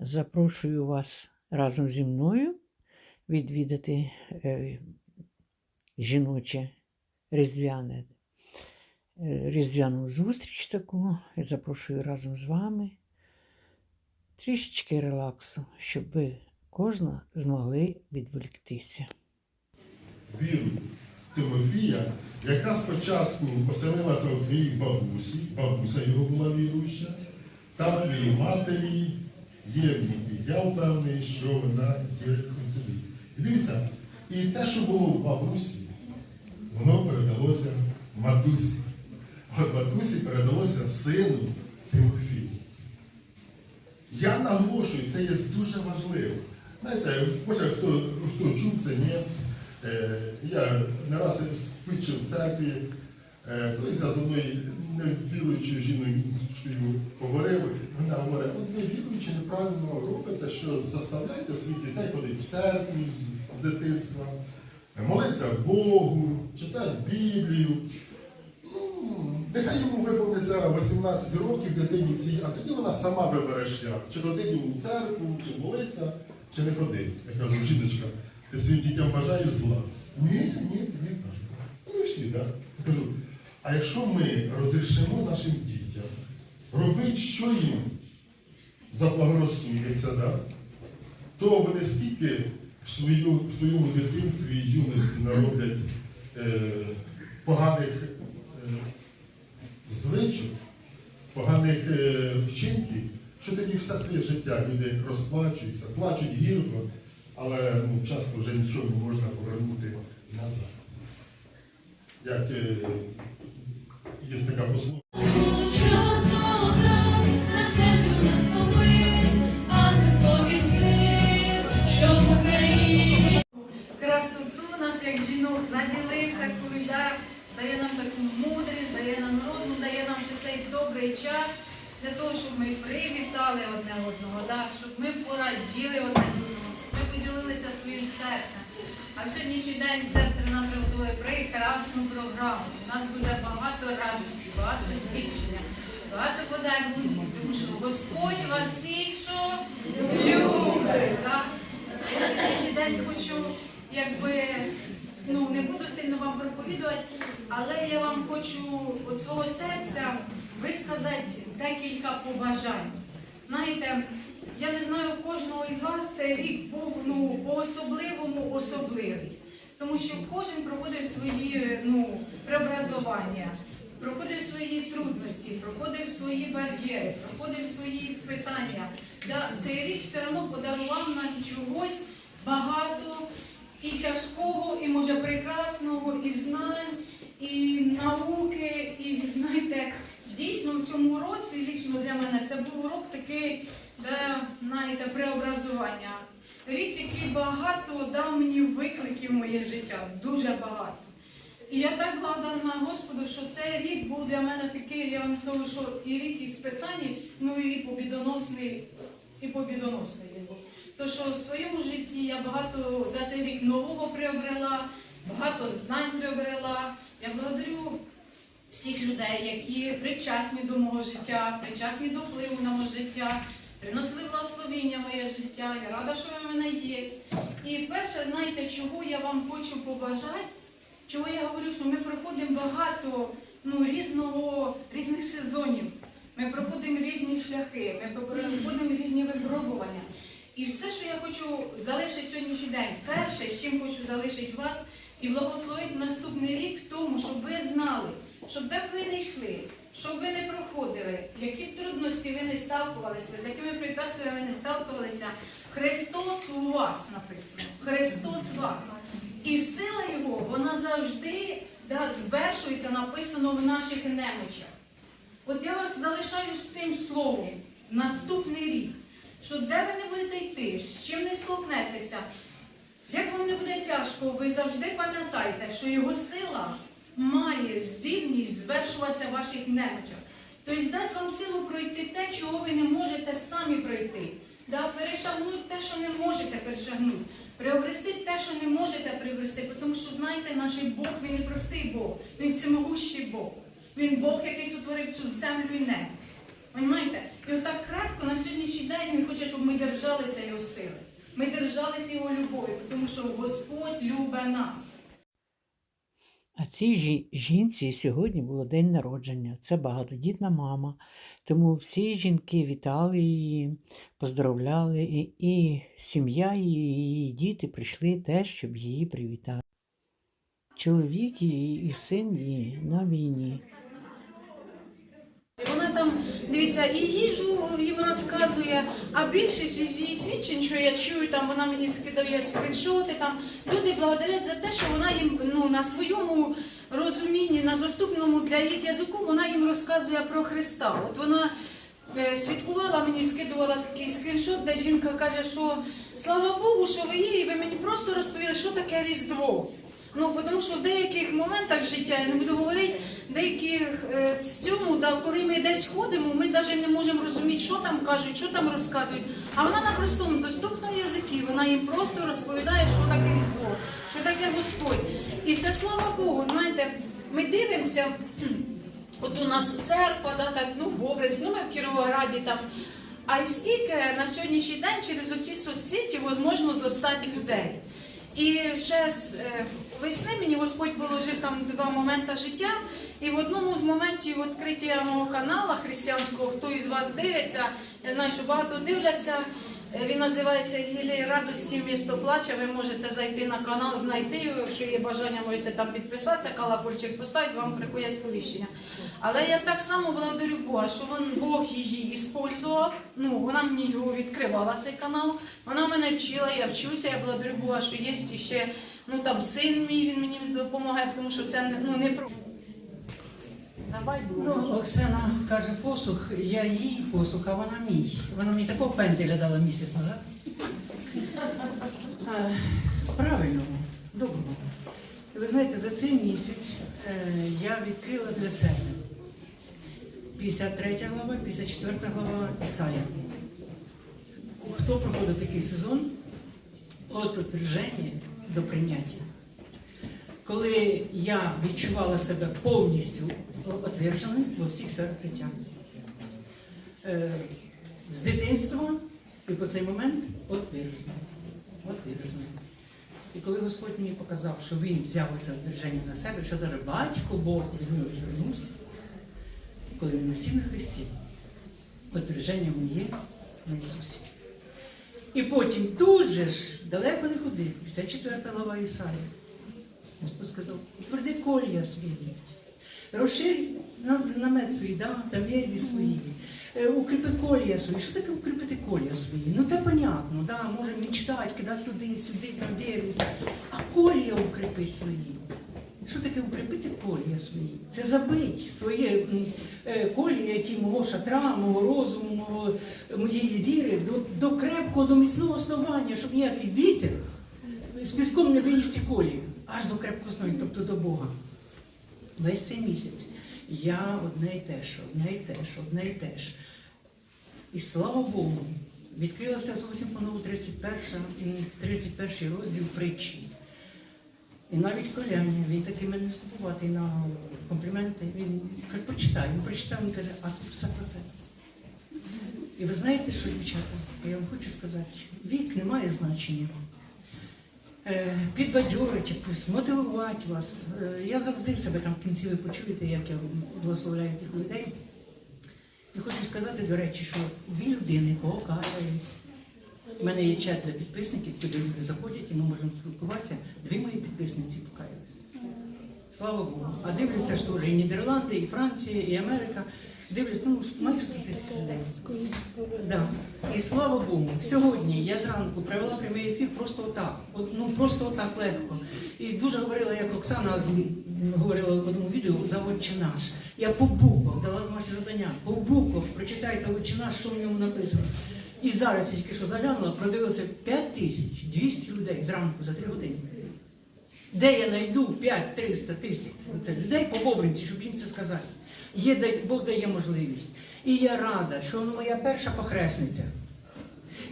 Запрошую вас разом зі мною відвідати е, жіноче різдвяне, е, різдвяну зустріч таку. Запрошую разом з вами трішечки релаксу, щоб ви кожна змогли відволіктися. віру Тимофія, яка спочатку поселилася у твоїй бабусі, бабуся його була віруюча, та твоїй матері Євніки. Я впевнений, що вона є тобі. І дивіться, і те, що було в бабусі, воно передалося матусі. От матусі передалося сину Тимофію. Я наголошую, це є дуже важливо. Знаєте, може хто, хто чув це, ні. Е, я не раз спичив в церкві, е, колись я з одною невіруючою жіною говорив, вона говорить, от ви віруючи неправильно робите, що заставляєте своїх дітей ходити в церкву з, з дитинства, молитися Богу, читати Біблію. Ну, Нехай йому виповниться 18 років дитині цій, а тоді вона сама вибере шлях, чи ходить йому в церкву, чи молиться, чи не ходить. Я кажу, жіночка, ти своїм дітям бажаєш зла? Ні, ні, ні, кажу. Ну, всі, так? Я кажу, а якщо ми розрішимо нашим дітям робити, що їм заблагорозсудиться, да? то вони скільки в, свою, в своєму дитинстві і юності нароблять е, поганих е, звичок, поганих е, вчинків, що тоді все своє життя люди розплачуються, плачуть гірко, але ну, часто вже нічого не можна повернути назад. Як е, є така послуга. Час для того, щоб ми привітали одне одного, да, щоб ми пораділи одне з одного, ми поділилися своїм серцем. А в сьогоднішній день сестри нам приготували прекрасну програму. У нас буде багато радості, багато свідчення, багато подарунків, тому що Господь вас всіх що любить. Я сьогоднішній день хочу, якби, ну не буду сильно вам проповідувати, але я вам хочу від свого серця висказати декілька побажань. Знаєте, я не знаю, кожного із вас цей рік був ну, по-особливому особливий. Тому що кожен проводив свої ну, преобразування, проходив свої трудності, проходив свої бар'єри, проходив свої спитання. Да, цей рік все одно подарував нам чогось багато і тяжкого, і може прекрасного, і знань, і науки, і знаєте, дійсно в цьому році лічно для мене це був урок такий, де, знаєте, преобразування. Рік, який багато дав мені викликів в моє життя, дуже багато. І я так благодарна Господу, що цей рік був для мене такий, я вам скажу, що і рік із питань, ну і побідоносний, і побідоносний він був. То що в своєму житті я багато за цей рік нового приобрела, багато знань приобрела. Я благодарю всіх людей, які причасні до мого життя, причасні до впливу на моє життя, приносили благословіння моє життя. Я рада, що ви в мене є. І перше, знаєте, чого я вам хочу побажати, чого я говорю, що ми проходимо багато ну, різного, різних сезонів. Ми проходимо різні шляхи, ми проходимо різні випробування. І все, що я хочу залишити сьогоднішній день, перше, з чим хочу залишити вас і благословити наступний рік в тому, щоб ви знали, щоб де б ви не йшли, щоб ви не проходили, які б трудності ви не сталкувалися, з якими препятствиями ви не сталкувалися, Христос у вас написано. Христос вас. І сила Його, вона завжди да, звершується, написано в наших немочах. От я вас залишаю з цим словом наступний рік, що де ви не будете йти, з чим не столкнетеся, як вам не буде тяжко, ви завжди пам'ятайте, що його сила має здібність звершуватися в ваших немочах. Тобто дати вам силу пройти те, чого ви не можете самі пройти. Да, перешагнути те, що не можете перешагнути. Приобрести те, що не можете приобрести. Тому що, знаєте, наш Бог, він не простий Бог, він всемогущий Бог. Він Бог, який сотворив цю землю і небо. Понимаєте? І отак крепко на сьогоднішній день. він хоче, щоб ми держалися його сили. Ми держалися його любові, тому що Господь любить нас. А цій жінці сьогодні було день народження. Це багатодітна мама. Тому всі жінки вітали її, поздравляли, і, і сім'я і її діти прийшли теж, щоб її привітати. Чоловік її і син її на війні. Вона там, дивіться, і їжу їм розказує, а більшість із її свідчень, що я чую, там вона мені скидає скріншоти, там люди благодарять за те, що вона їм ну, на своєму розумінні, на доступному для їх язику, вона їм розказує про Христа. От вона е, свідкувала мені, скидувала такий скріншот, де жінка каже, що слава Богу, що ви є, і ви мені просто розповіли, що таке Різдво. Ну, тому що в деяких моментах життя, я не буду говорити, деяких е, з цьому, да, коли ми десь ходимо, ми навіть не можемо розуміти, що там кажуть, що там розказують. А вона на простому доступному язикі, вона їм просто розповідає, що таке Різдво, що таке Господь. І це слава Богу, знаєте, ми дивимося, от у нас церква, да, так, ну, Бобринськ, ну ми в Кіровограді там. А й скільки на сьогоднішній день через оці соцсеті можливо достати людей. І ще з е, весни мені Господь положив там два моменти життя. І в одному з моментів відкриття мого каналу християнського, хто із вас дивиться, я знаю, що багато дивляться. Е, Він називається Гілій радості місто плаче. Ви можете зайти на канал, знайти його. Якщо є бажання, можете там підписатися, колокольчик поставити, вам приходять сповіщення. Але я так само благодарю Бога, що він, Бог її іспользував. Ну, вона мені його відкривала цей канал. Вона мене вчила, я вчуся, я благодарю Бога, що є ще ну там син мій, він мені допомагає, тому що це ну не про. Давай Ну, Оксана каже посух, я їй посух, а вона мій. Вона мені такого пенделя дала місяць назад. А, правильно, доброго. Ви знаєте, за цей місяць е, я відкрила для себе 53 глава, 54 глава Ісая. Хто проходить такий сезон? От отверження до прийняття коли я відчувала себе повністю отвердженим во всіх сферах життя. Е, з дитинства і по цей момент отверджений. Отверджений. І коли Господь мені показав, що він взяв це отвердження на себе, що навіть батько Бог від нього відвернувся, коли він усі на Христі, отвердження моє на Ісусі. І потім тут же ж далеко не ходив, 54 глава Ісаї. Господь сказав, тверди колія свої, розширь намет свій, да, та вірві свої, Е, укріпи колія свої. Що таке укріпити колія свої? Ну, те понятно, да, може мечтати, кидати туди, сюди, там вірві. А колія укріпить свої. Що таке укріпити колія свої? Це забить своє е, колія, які мого шатра, мого розуму, мого, моєї віри до, до крепкого, до міцного основання, щоб ніякий вітер з піском не виніс ці колії, аж до крепкого основання, тобто до Бога. Весь цей місяць я одне й те ж, одне й те ж, одне й те ж. І слава Богу, відкрилася зовсім по-нову 31, м, 31 розділ притчі. І навіть коляння, він такий мене ступуватий на компліменти. Він каже, почитай, він прочитав, він каже, а тут все про те. І ви знаєте, що, дівчата, я вам хочу сказати, вік не має значення. Е, Підбадьорити, мотивувати вас. Е, Я завжди себе там в кінці ви почуєте, як я благословляю тих людей. І хочу сказати, до речі, що дві людини покаялись. У мене є четверо підписників, куди люди заходять, і ми можемо спілкуватися. Дві мої підписниці покаялись. Слава Богу. А дивляться ж теж і Нідерланди, і Франція, і Америка. Дивляться, ну, майже 100 тисяч людей. Да. І слава Богу, сьогодні я зранку провела прямий ефір просто отак. От, ну просто отак легко. І дуже говорила, як Оксана говорила в одному відео за «Отче наш. Я по буквах дала домашнє завдання. По буквах прочитайте «Отче наш, що в ньому написано. І зараз я тільки що заглянула, продивилося 5 тисяч 200 людей зранку за 3 години. Де я знайду 5-300 тисяч людей по Бобринці, щоб їм це сказати. Є, Бог дає можливість. І я рада, що вона моя перша похресниця.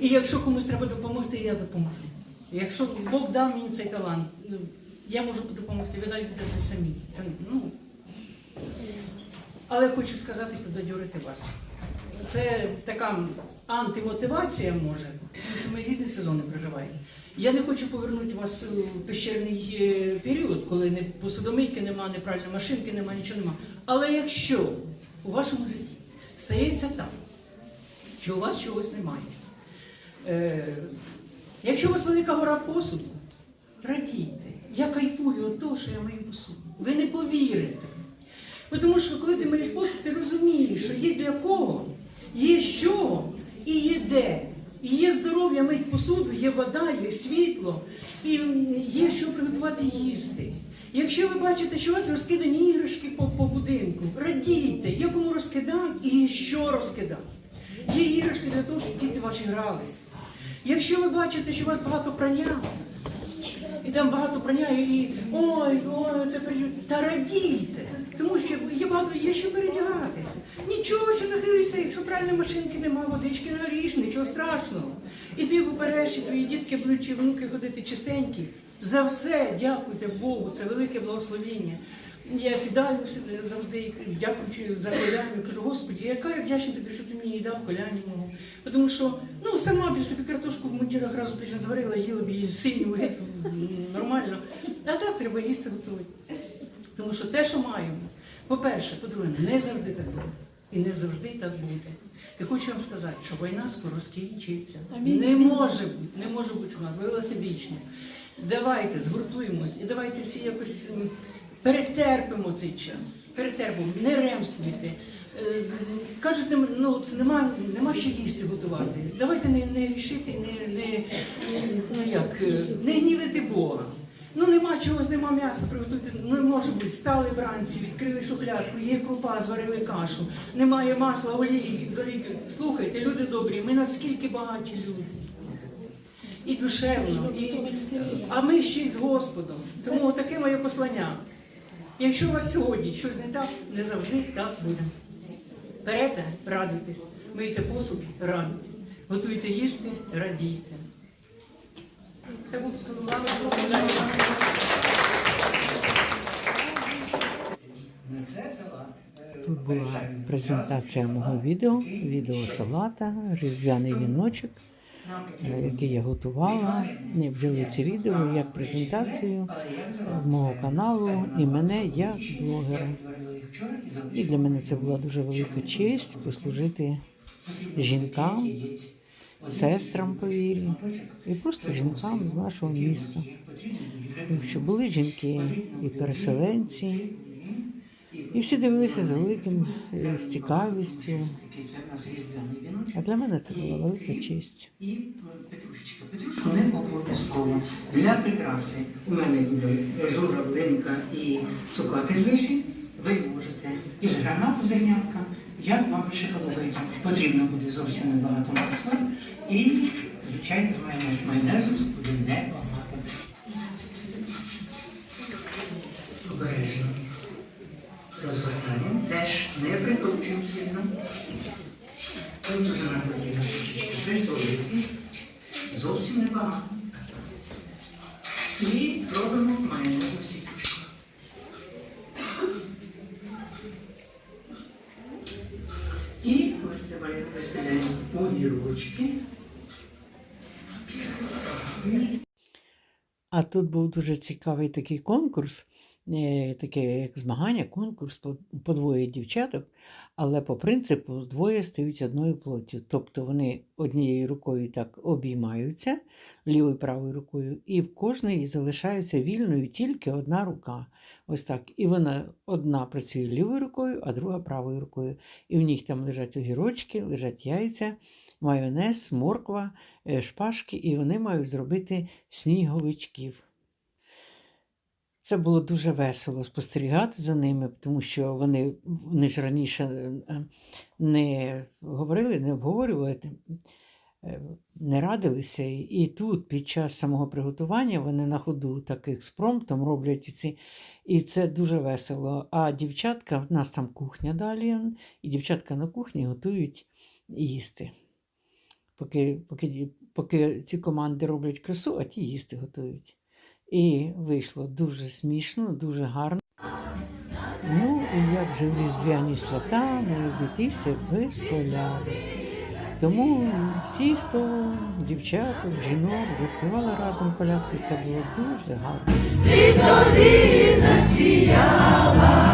І якщо комусь треба допомогти, я допоможу. Якщо Бог дав мені цей талант, ну, я можу допомогти, ви далі будете самі. Це, ну. Але хочу сказати, підбадьорити вас. це така антимотивація може, тому що ми різні сезони проживаємо. Я не хочу повернути вас у пещерний е, період, коли не посудомийки нема, ні пральної машинки нема, нічого нема. Але якщо у вашому житті стається так, що у вас чогось немає, е, якщо у вас велика гора посуду, радійте. Я кайфую від того, що я мию посуду. Ви не повірите. Тому що коли ти миєш посуд, ти розумієш, що є для кого, є чого і є де. І є здоров'я мить посуду, є вода, є світло, і є що приготувати їсти. Якщо ви бачите, що у вас розкидані іграшки по, по будинку, радійте, є кому розкидати і що розкидати. Є іграшки для того, щоб діти ваші грались. Якщо ви бачите, що у вас багато прання, і там багато прання, і ой, ой, це приють. Та радійте, тому що є багато є що передягати. Нічого, що нахилися, якщо правильної машинки немає, водички не горіш, нічого страшного. І ти вибереш, і твої дітки будуть чи внуки ходити чистенькі. За все дякуйте Богу, це велике благословіння. Я сідаю завжди і дякуючи за коляню, кажу, Господи, яка я вдячна тобі, що ти мені дав коляню мого. Тому що ну, сама б собі картошку в мундірах разу тиждень зварила, їла б її синю нормально. А так треба їсти готувати. Тому що те, що маємо, по-перше, по-друге, не завжди так буде. І не завжди так буде. І хочу вам сказати, що війна скоро скінчиться. Не може бути, не може бути, вона длилася вічно. Давайте згуртуємось і давайте всі якось перетерпимо цей час. Перетерпимо, не ремствуйте. Е, Кажете, ну от нема, нема що їсти готувати. Давайте не, не рішити, не, не, ну, як, е, не гнівити Бога. Ну нема чогось, нема м'яса, приготуйте. Ну, не може бути, встали вранці, відкрили шухлядку, є крупа, зварили кашу, немає масла, олії. Слухайте, люди добрі, ми наскільки багаті люди. І душевно, і... а ми ще й з Господом. Тому таке моє послання. Якщо у вас сьогодні щось не так, не завжди так буде. Берете, радуйтесь, мийте посуд, радуйтесь, готуйте їсти, радійте. Це буде слава Богу. Тут була презентація мого відео, відео салата, різдвяний віночок, е, який я готувала. Ні, Взяли це відео як презентацію мого каналу і мене як блогера. І для мене це була дуже велика честь послужити жінкам, сестрам по вірі і просто жінкам з нашого міста. Тому що були жінки і переселенці, і всі дивилися з великим е, з цікавістю. А для мене це була велика честь. І петрушечка. Петрушку не обов'язково. Для прикраси у мене буде журавлинка і цукати з виші. Ви можете із гранату зернятка, як вам більше подобається. Потрібно буде зовсім небагато масла. І, звичайно, майонез майонезу буде небагато. Обережно. Розгортаємо. Теж не прикручуємо сильно. Тут дуже нам потрібно трішечки присолити. Зовсім небагато. І робимо майонезу сіточку. І виставляємо виставляємо огірочки. А тут був дуже цікавий такий конкурс, таке як змагання, конкурс по, по двоє дівчаток, але по принципу двоє стають одною плоттю. Тобто вони однією рукою так обіймаються, лівою правою рукою, і в кожної залишається вільною тільки одна рука. Ось так. І вона одна працює лівою рукою, а друга правою рукою. І в них там лежать огірочки, лежать яйця, майонез, морква, е, шпажки, і вони мають зробити сніговичків. Це було дуже весело спостерігати за ними, тому що вони, вони ж раніше е, не говорили, не обговорювали, е, не радилися. І тут під час самого приготування вони на ходу так експромтом роблять ці. І це дуже весело. А дівчатка, в нас там кухня далі, і дівчатка на кухні готують їсти. Поки, поки, поки ці команди роблять красу, а ті їсти готують. І вийшло дуже смішно, дуже гарно. Ну, і як же в різдвяні свята не обійтися без коляди. Тому всі сто дівчаток, жінок заспівали разом колядки. Це було дуже гарно. Світові засіяла,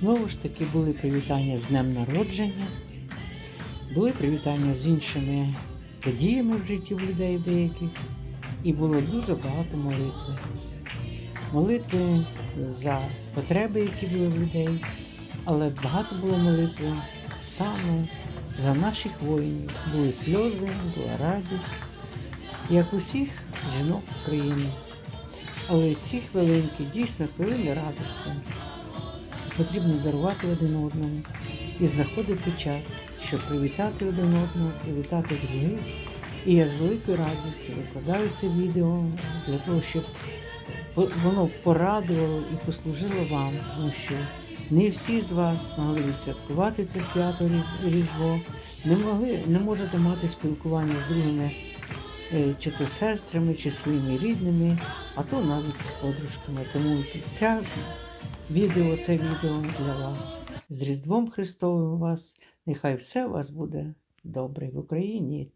Знову ж таки були привітання з днем народження, були привітання з іншими подіями в житті людей деяких, і було дуже багато молитви. Молитви за потреби, які були в людей, але багато було молитви саме за наших воїнів. Були сльози, була радість, як усіх жінок України. Але ці хвилинки дійсно хвилини радості потрібно дарувати один одному і знаходити час, щоб привітати один одного, привітати других. І я з великою радістю викладаю це відео для того, щоб воно порадувало і послужило вам, тому що не всі з вас могли відсвяткувати це свято Різдво, не могли, не можете мати спілкування з другими е, чи то сестрами, чи своїми рідними, а то навіть з подружками. Тому ця відео, це відео для вас. З Різдвом Христовим вас. Нехай все у вас буде добре в Україні